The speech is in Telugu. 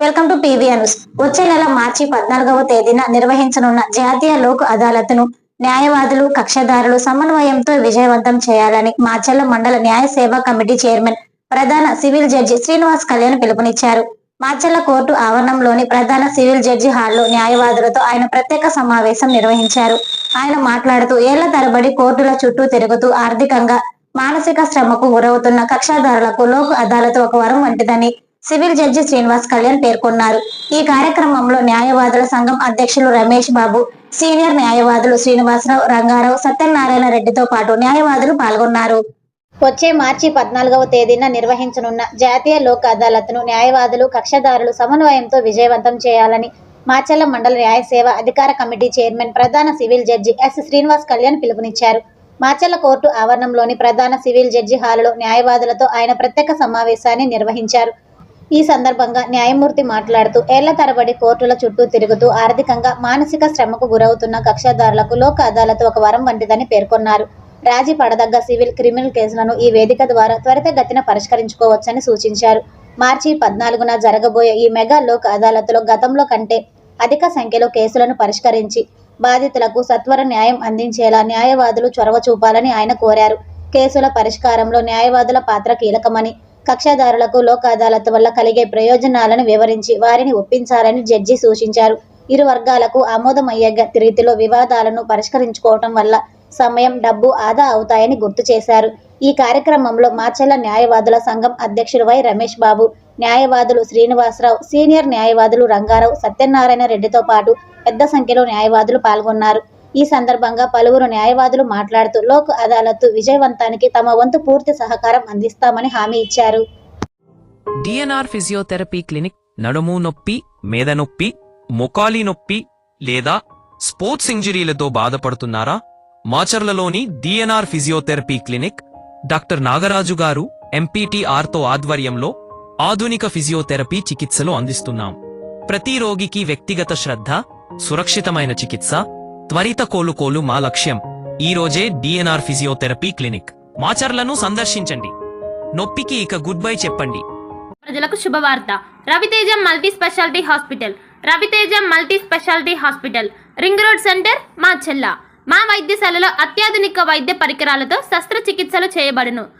వెల్కమ్ టు పీవీఆర్ న్యూస్ వచ్చే నెల మార్చి పద్నాలుగవ తేదీన నిర్వహించనున్న జాతీయ లోక్ అదాలత్ను న్యాయవాదులు కక్షదారులు సమన్వయంతో విజయవంతం చేయాలని మాచర్ల మండల న్యాయ సేవా కమిటీ చైర్మన్ ప్రధాన సివిల్ జడ్జి శ్రీనివాస్ కళ్యాణ్ పిలుపునిచ్చారు. మాచర్ల కోర్టు ఆవరణంలోని ప్రధాన సివిల్ జడ్జి హాల్లో న్యాయవాదులతో ఆయన ప్రత్యేక సమావేశం నిర్వహించారు. ఆయన మాట్లాడుతూ ఏళ్ళ తరబడి కోర్టుల చుట్టూ తిరుగుతూ ఆర్థికంగా మానసిక శ్రమకు గురవుతున్న కక్షాదారులకు లోక్ అదాలత్ ఒక వరం వంటిదని సివిల్ జడ్జి శ్రీనివాస్ కళ్యాణ్ పేర్కొన్నారు. ఈ కార్యక్రమంలో న్యాయవాదుల సంఘం అధ్యక్షులు రమేష్ బాబు సీనియర్ న్యాయవాదులు శ్రీనివాసరావు రంగారావు సత్యనారాయణ రెడ్డితో పాటు న్యాయవాదులు పాల్గొన్నారు. వచ్చే మార్చి పద్నాలుగవ తేదీన నిర్వహించనున్న జాతీయ లోక్ అదాలత్ను న్యాయవాదులు కక్షదారులు సమన్వయంతో విజయవంతం చేయాలని మాచల్ల మండల న్యాయ సేవ అధికార కమిటీ చైర్మన్ ప్రధాన civil judge S Srinivas Kalyan పిలుపునిచ్చారు. మాచల్ల కోర్టు ఆవరణంలోని ప్రధాన సివిల్ జడ్జి హాలులో న్యాయవాదులతో ఆయన ప్రత్యేక సమావేశాన్ని నిర్వహించారు. ఈ సందర్భంగా న్యాయమూర్తి మాట్లాడుతూ ఏళ్ళ తరబడి కోర్టుల చుట్టూ తిరుగుతూ ఆర్థికంగా మానసిక శ్రమకు గురవుతున్న కక్షదారులకు లోక్ అదాలత్ ఒక వరం వంటిదని పేర్కొన్నారు. రాజీ పడదగ్గ సివిల్ క్రిమినల్ కేసులను ఈ వేదిక ద్వారా త్వరితగతిన పరిష్కరించుకోవచ్చని సూచించారు. మార్చి పద్నాలుగున జరగబోయే ఈ మెగా లోక్ అదాలత్లో గతంలో కంటే అధిక సంఖ్యలో కేసులను పరిష్కరించి బాధితులకు సత్వర న్యాయం అందించేలా న్యాయవాదులు చొరవ చూపాలని ఆయన కోరారు. కేసుల పరిష్కారంలో న్యాయవాదుల పాత్ర కీలకమని కక్షదారులకు లోక్ అదాలత్ వల్ల కలిగే ప్రయోజనాలను వివరించి వారిని ఒప్పించాలని జడ్జి సూచించారు. ఇరు వర్గాలకు ఆమోదమయ్యే రీతిలో వివాదాలను పరిష్కరించుకోవటం వల్ల సమయం డబ్బు ఆదా అవుతాయని గుర్తు చేశారు. ఈ కార్యక్రమంలో మాచెల్ల న్యాయవాదుల సంఘం అధ్యక్షులు వై రమేష్ బాబు న్యాయవాదులు శ్రీనివాసరావు సీనియర్ న్యాయవాదులు రంగారావు సత్యనారాయణ రెడ్డితో పాటు పెద్ద సంఖ్యలో న్యాయవాదులు పాల్గొన్నారు. ఈ సందర్భంగా పలువురు న్యాయవాదులు మాట్లాడుతూ లోక్ అదాలత్ విజయవంతానికి తమ వంతు పూర్తి సహకారం అందిస్తామని హామీ ఇచ్చారు. డిఎన్ఆర్ ఫిజియోథెరపీ క్లినిక్ నడుము నొప్పి మేద నొప్పి మొకాలి నొప్పి లేదా స్పోర్ట్స్ ఇంజరీలతో బాధపడుతున్నారా? మాచర్లలోని DNR physiotherapy clinic doctor Nagaraju గారు ఎంపీటీఆర్తో ఆధ్వర్యంలో ఆధునిక ఫిజియోథెరపీ చికిత్సలు అందిస్తున్నాం. ప్రతి రోగికి వ్యక్తిగత శ్రద్ధ సురక్షితమైన చికిత్స త్వరిత కోలుకోలు మా లక్ష్యం. ఈరోజే డిఎన్ఆర్ ఫిజియోథెరపీ క్లినిక్ మాచర్లను సందర్శించండి. నొప్పికి ఇక గుడ్ బై చెప్పండి. ప్రజలకు శుభవార్త. Raviteja multi speciality hospital. Raviteja multi speciality hospital. Ring road centre మా చెల్ల. మా వైద్యశాలలో అత్యాధునిక వైద్య పరికరాలతో శస్త్రచికిత్సలు చేయబడును.